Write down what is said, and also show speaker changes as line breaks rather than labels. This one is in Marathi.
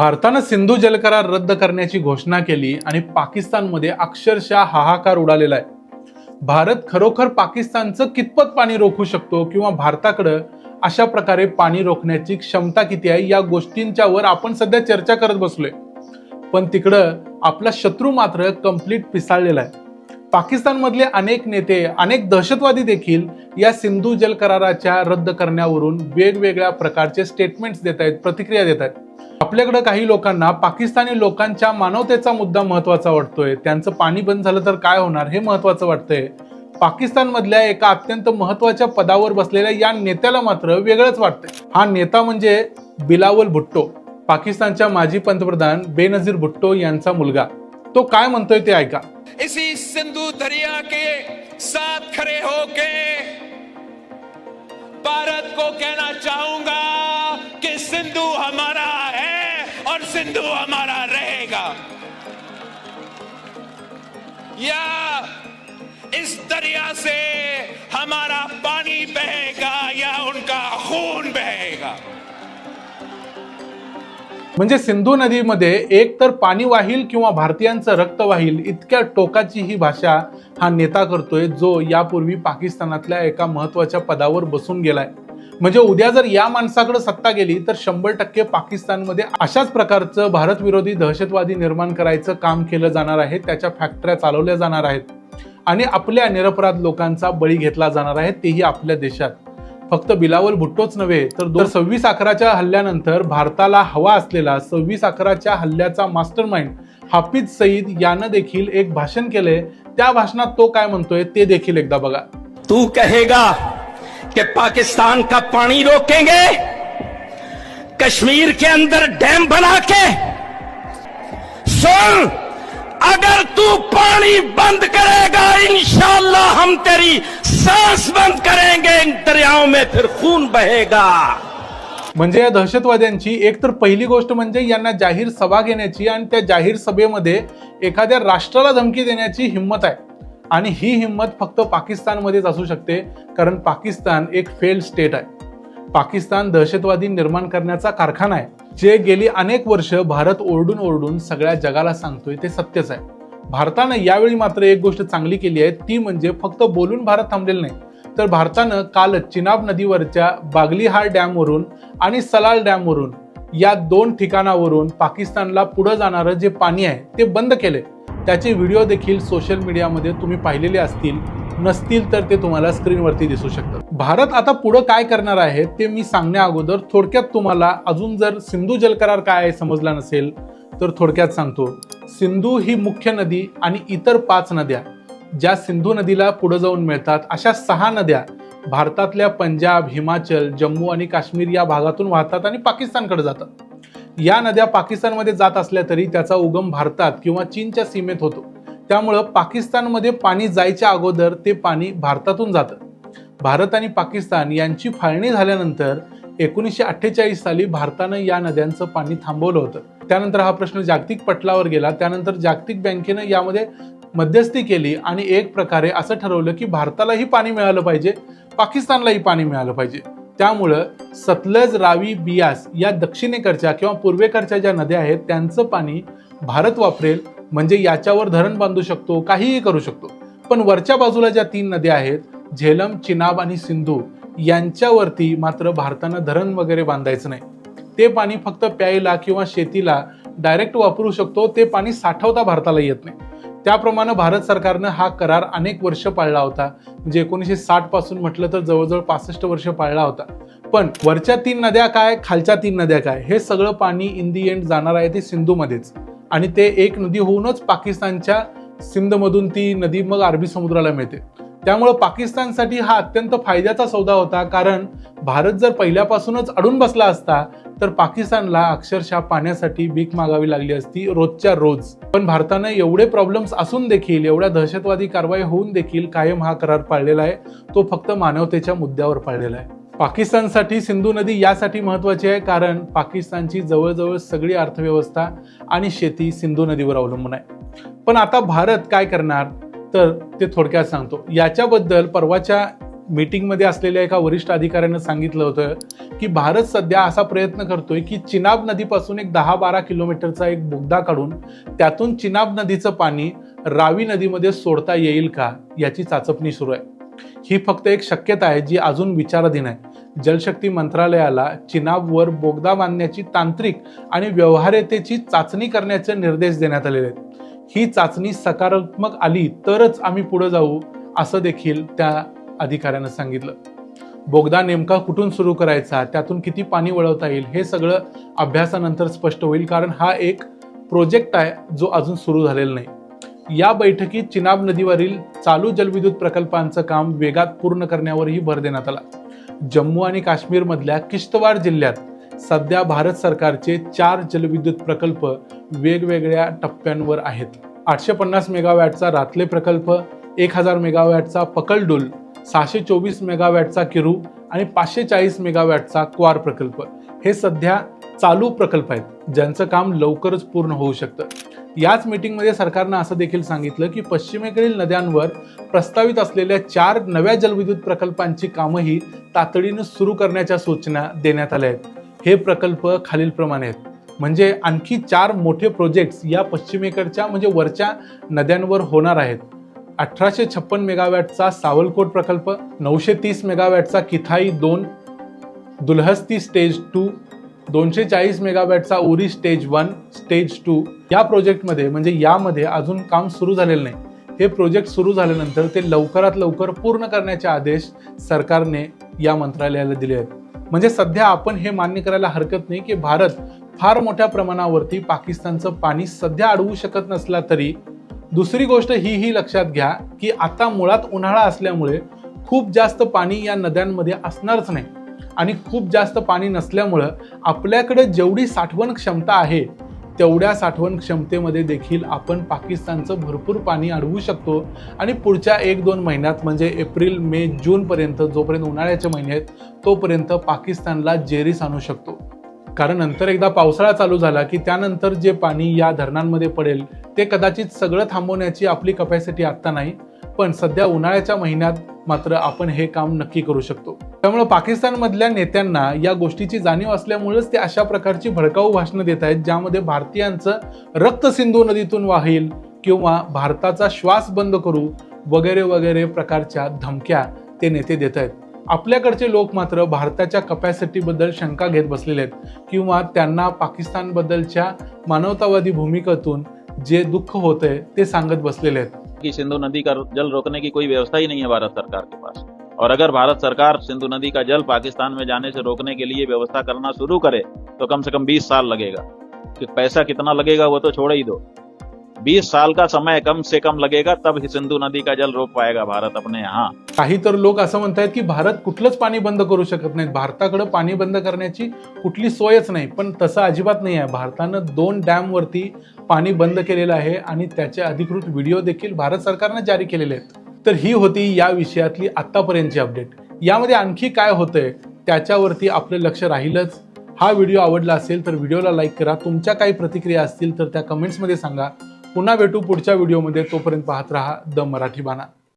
भारतानं सिंधू जलकरार रद्द करण्याची घोषणा केली आणि पाकिस्तानमध्ये अक्षरशः हाहाकार उडालेला आहे. भारत खरोखर पाकिस्तानचं कितपत पाणी रोखू शकतो किंवा भारताकडं अशा प्रकारे पाणी रोखण्याची क्षमता किती आहे या गोष्टींच्या वर आपण सध्या चर्चा करत बसलोय. पण तिकडं आपला शत्रू मात्र कंप्लीट पिसाळलेला आहे. पाकिस्तानमधले अनेक नेते अनेक दहशतवादी देखील या सिंधू जल कराराच्या रद्द करण्यावरून वेगवेगळ्या प्रकारचे स्टेटमेंट्स देत आहेत प्रतिक्रिया देत आहेत. आपल्याकडे काही लोकांना पाकिस्तानी लोकांच्या मानवतेचा मुद्दा महत्त्वाचा वाटतोय. त्यांचं पाणी बंद झालं तर काय होणार हे महत्वाचं वाटतंय. पाकिस्तानमधल्या एका अत्यंत महत्त्वाच्या पदावर बसलेल्या या नेत्याला मात्र वेगळंच वाटतंय. हा नेता म्हणजे बिलावल भुट्टो पाकिस्तानच्या माजी पंतप्रधान बेनझीर भुट्टो यांचा मुलगा. तो काय म्हणतोय ते ऐका.
इसी सिंधु दरिया के साथ खड़े होके भारत को कहना चाहूँगा कि सिंधु हमारा है और सिंधु हमारा रहेगा। या इस दरिया से
म्हणजे सिंधू नदीमध्ये एक तर पाणी वाहील किंवा भारतीयांचं रक्त वाहील इतक्या टोकाची ही भाषा हा नेता करतोय जो यापूर्वी पाकिस्तानातल्या एका महत्त्वाच्या पदावर बसून गेलाय. म्हणजे उद्या जर या माणसाकडे सत्ता गेली तर शंभर टक्के पाकिस्तानमध्ये अशाच प्रकारचं भारतविरोधी दहशतवादी निर्माण करायचं काम केलं जाणार आहे त्याच्या फॅक्टऱ्या चालवल्या जाणार आहेत. आणि आपल्या निरपराध लोकांचा बळी घेतला जाणार आहे तेही आपल्या देशात. फक्त बिलावल भुट्टोच नव्हे तर दोन सव्वीस अकराच्या हल्ल्यानंतर भारताला हवा असलेला सव्वीस अकराच्या हल्ल्याचा मास्टर माइंड हाफिज सईद यानं देखील एक भाषण केले त्या भाषणात तो काय म्हणतोय ते देखील एकदा बघा.
तू कहेगा कि पाकिस्तान का पाणी रोकेंगे? कश्मीर के अंदर डैम बना के सुन अगर तू पानी बंद करेगा इंशाल्लाह हम तेरी सांस बंद करेंगे। गाव में फिर खून बहेगा।
म्हणजे या दहशतवाद्यांची एक तर पहिली गोष्ट म्हणजे यांना जाहीर सभा घेण्याची आणि त्या जाहीर सभेमध्ये एखाद्या राष्ट्राला धमकी देण्याची हिंमत आहे. आणि ही हिंमत फक्त पाकिस्तानमध्येच असू शकते कारण पाकिस्तान एक फेल्ड स्टेट आहे. पाकिस्तान दहशतवादी निर्माण करण्याचा कारखाना आहे जे गेली अनेक वर्ष भारत ओरडून ओरडून सगळ्या जगाला सांगतोय ते सत्यच आहे. भारतानं यावेळी मात्र एक गोष्ट चांगली केली आहे ती म्हणजे फक्त बोलून भारत थांबलेलं नाही तर भारतानं काल चिनाब नदीवरच्या बागलीहार डॅमवरून आणि सलाल डॅमवरून या दोन ठिकाणावरून पाकिस्तानला पुढं जाणारं जे पाणी आहे ते बंद केले त्याचे व्हिडिओ देखील सोशल मीडियामध्ये तुम्ही पाहिलेले असतील नसतील तर ते तुम्हाला स्क्रीनवरती दिसू शकतात. भारत आता पुढं काय करणार आहे ते मी सांगण्या अगोदर थोडक्यात तुम्हाला अजून जर सिंधू जलकरार काय आहे समजला नसेल तर थोडक्यात सांगतो. सिंधू ही मुख्य नदी आणि इतर पाच नद्या ज्या सिंधू नदीला पुढे जाऊन मिळतात अशा सहा नद्या भारतातल्या पंजाब हिमाचल जम्मू आणि काश्मीर या भागातून वाहतात आणि पाकिस्तानकडे जातात. या नद्या पाकिस्तानमध्ये जात असल्या तरी त्याचा उगम भारतात किंवा चीनच्या सीमेत होतो. त्यामुळं पाकिस्तानमध्ये पाणी जायच्या अगोदर ते पाणी भारतातून जातं. भारत आणि पाकिस्तान यांची फाळणी झाल्यानंतर एकोणीसशे अठ्ठेचाळीस साली भारतानं या नद्यांचं पाणी थांबवलं होतं. त्यानंतर हा प्रश्न जागतिक पटलावर गेला. त्यानंतर जागतिक बँकेनं यामध्ये मध्यस्थी केली आणि एक प्रकारे असं ठरवलं की भारतालाही पाणी मिळालं पाहिजे पाकिस्तानलाही पाणी मिळालं पाहिजे. त्यामुळं सतलज रावी बियास या दक्षिणेकडच्या किंवा पूर्वेकडच्या ज्या नद्या आहेत त्यांचं पाणी भारत वापरेल म्हणजे याच्यावर धरण बांधू शकतो काहीही करू शकतो. पण वरच्या बाजूला ज्या तीन नद्या आहेत झेलम चिनाब आणि सिंधू यांच्यावरती मात्र भारतानं धरण वगैरे बांधायचं नाही. ते पाणी फक्त प्यायला किंवा शेतीला डायरेक्ट वापरू शकतो ते पाणी साठवता भारताला येत नाही. त्याप्रमाणे भारत सरकारनं हा करार अनेक वर्ष पाळला होता. म्हणजे एकोणीसशे साठपासून म्हटलं तर जवळजवळ पासष्ट वर्ष पाळला होता. पण वरच्या तीन नद्या काय खालच्या तीन नद्या काय? हे सगळं पाणी इन दी एंड जाणार आहे ते सिंधूमध्येच. आणि ते एक नदी होऊनच पाकिस्तानच्या सिंधमधून ती नदी मग अरबी समुद्राला मिळते. त्यामुळं पाकिस्तानसाठी हा अत्यंत फायद्याचा सौदा होता. कारण भारत जर पहिल्यापासूनच अडून बसला असता तर पाकिस्तानला अक्षरशः पाण्यासाठी भीक मागावी लागली असती रोजच्या रोज. पण भारतानं एवढे प्रॉब्लेम्स असून देखील एवढ्या दहशतवादी कारवाई होऊन देखील कायम हा करार पाळलेला आहे. तो फक्त मानवतेच्या मुद्द्यावर पाळलेला आहे. पाकिस्तानसाठी सिंधू नदी यासाठी महत्वाची आहे कारण पाकिस्तानची जवळजवळ सगळी अर्थव्यवस्था आणि शेती सिंधू नदीवर अवलंबून आहे. पण आता भारत काय करणार? तर ते थोडक्यात सांगतो. याच्याबद्दल परवाच्या मीटिंगमध्ये असलेल्या एका वरिष्ठ अधिकाऱ्यानं सांगितलं होतं की भारत सध्या असा प्रयत्न करतोय की चिनाब नदीपासून एक दहा बारा किलोमीटरचा एक बोगदा काढून त्यातून चिनाब नदीचं पाणी रावी नदीमध्ये सोडता येईल का याची चाचपणी सुरू आहे. ही फक्त एक शक्यता आहे जी अजून विचाराधीन आहे. जलशक्ती मंत्रालयाला चिनाबवर बोगदा बांधण्याची तांत्रिक आणि व्यवहार्यतेची चाचणी करण्याचे निर्देश देण्यात आलेले आहेत. ही चाचणी सकारात्मक आली तरच आम्ही पुढे जाऊ असं देखील त्या अधिकाऱ्यानं सांगितलं. बोगदा नेमका कुठून सुरू करायचा त्यातून किती पाणी वळवता येईल हे सगळं अभ्यासानंतर स्पष्ट होईल कारण हा एक प्रोजेक्ट आहे जो अजून सुरू झालेला नाही. या बैठकीत चिनाब नदीवरील चालू जलविद्युत प्रकल्पांचं काम वेगात पूर्ण करण्यावरही भर देण्यात आला. जम्मू आणि काश्मीरमधल्या किश्तवाड जिल्ह्यात सध्या भारत सरकारचे चार जलविद्युत प्रकल्प वेगवेगळ्या टप्प्यांवर आहेत. आठशे पन्नास मेगावॅटचा रातले प्रकल्प एक हजार मेगावॅटचा पकलडुल सहाशे चोवीस मेगावॅटचा किरू आणि पाचशे चाळीस मेगावॅटचा क्वार प्रकल्प. हे सध्या चालू प्रकल्प आहेत ज्यांचं काम लवकरच पूर्ण होऊ शकतं. याच मीटिंगमध्ये सरकारनं असं देखील सांगितलं की पश्चिमेकडील नद्यांवर प्रस्तावित असलेल्या चार नव्या जलविद्युत प्रकल्पांची कामंही तातडीनं सुरू करण्याच्या सूचना देण्यात आल्या आहेत. हे प्रकल्प खालीलप्रमाणे आहेत. म्हणजे आणखी चार मोठे प्रोजेक्ट्स या पश्चिमेकडच्या म्हणजे वरच्या नद्यांवर होणार आहेत. अठराशे छप्पन मेगावॅटचा सावलकोट प्रकल्प नऊशे तीस मेगावॅटचा किथाई दोन दुलहस्ती स्टेज टू दोनशे चाळीस मेगावॅटचा Uri stage one stage two या प्रोजेक्टमध्ये म्हणजे यामध्ये अजून काम सुरू झालेलं नाही. हे प्रोजेक्ट सुरू झाल्यानंतर ते लवकरात लवकर पूर्ण करण्याचे आदेश सरकारने या मंत्रालयाला दिले आहेत. म्हणजे सध्या आपण हे मान्य करायला हरकत नाही की भारत फार मोठ्या प्रमाणावरती पाकिस्तानचं पाणी सध्या अडवू शकत नसला तरी दुसरी गोष्ट ही ही लक्षात घ्या की आता मुळात उन्हाळा असल्यामुळे खूप जास्त पाणी या नद्यांमध्ये असणारच नाही. आणि खूप जास्त पाणी नसल्यामुळं आपल्याकडे जेवढी साठवण क्षमता आहे तेवढ्या साठवण क्षमतेमध्ये देखील आपण पाकिस्तानचं भरपूर पाणी अडवू शकतो. आणि पुढच्या एक दोन महिन्यात म्हणजे एप्रिल मे जूनपर्यंत जोपर्यंत उन्हाळ्याचे महिने आहेत तोपर्यंत पाकिस्तानला जेरीस आणू शकतो. कारण नंतर एकदा पावसाळा चालू झाला की त्यानंतर जे पाणी या धरणांमध्ये पडेल ते कदाचित सगळं थांबवण्याची आपली कपॅसिटी आत्ता नाही. पण सध्या उन्हाळ्याच्या महिन्यात मात्र आपण हे काम नक्की करू शकतो. त्यामुळे पाकिस्तानमधल्या नेत्यांना या गोष्टीची जाणीव असल्यामुळेच ते अशा प्रकारची भडकाऊ भाषणं देत आहेत ज्यामध्ये भारतीयांचं रक्त सिंधू नदीतून वाहील किंवा भारताचा श्वास बंद करू वगैरे वगैरे प्रकारच्या धमक्या ते नेते देत आहेत. आपल्याकडचे लोक मात्र भारताच्या कपॅसिटीबद्दल शंका घेत बसलेले आहेत. किंवा त्यांना पाकिस्तानबद्दलच्या मानवतावादी भूमिकेतून जे दुःख होत आहे ते सांगत बसलेले आहेत.
की सिंधु नदी का जल रोकने की कोई व्यवस्था ही नहीं है भारत सरकार के पास। और अगर भारत सरकार सिंधु नदी का जल पाकिस्तान में जाने से रोकने के लिए व्यवस्था करना शुरू करे तो कम से कम 20 साल लगेगा। कि पैसा कितना लगेगा वो तो छोड़ ही दो। बीस साल का समय कम से कम लगेगा तब ही सिंधु नदी का जल रोक पाएगा भारत अपने यहाँ।
काही तर लोक असं म्हणतायत की भारत कुठलंच पाणी बंद करू शकत नाहीत. भारताकडे पाणी बंद करण्याची कुठली सोयच नाही पण तसं अजिबात नाही आहे. भारतानं दोन डॅम वरती पाणी बंद केलेलं आहे आणि त्याचे अधिकृत व्हिडिओ देखील भारत सरकारनं जारी केलेले आहेत. तर ही होती या विषयातली आत्तापर्यंतची अपडेट. यामध्ये आणखी काय होतंय त्याच्यावरती आपलं लक्ष राहीलच. हा व्हिडिओ आवडला असेल तर व्हिडिओला लाईक करा. तुमच्या काही प्रतिक्रिया असतील तर त्या कमेंट्समध्ये सांगा. पुन्हा भेटू पुढच्या व्हिडिओमध्ये. तोपर्यंत पाहत राहा द मराठी बाणा.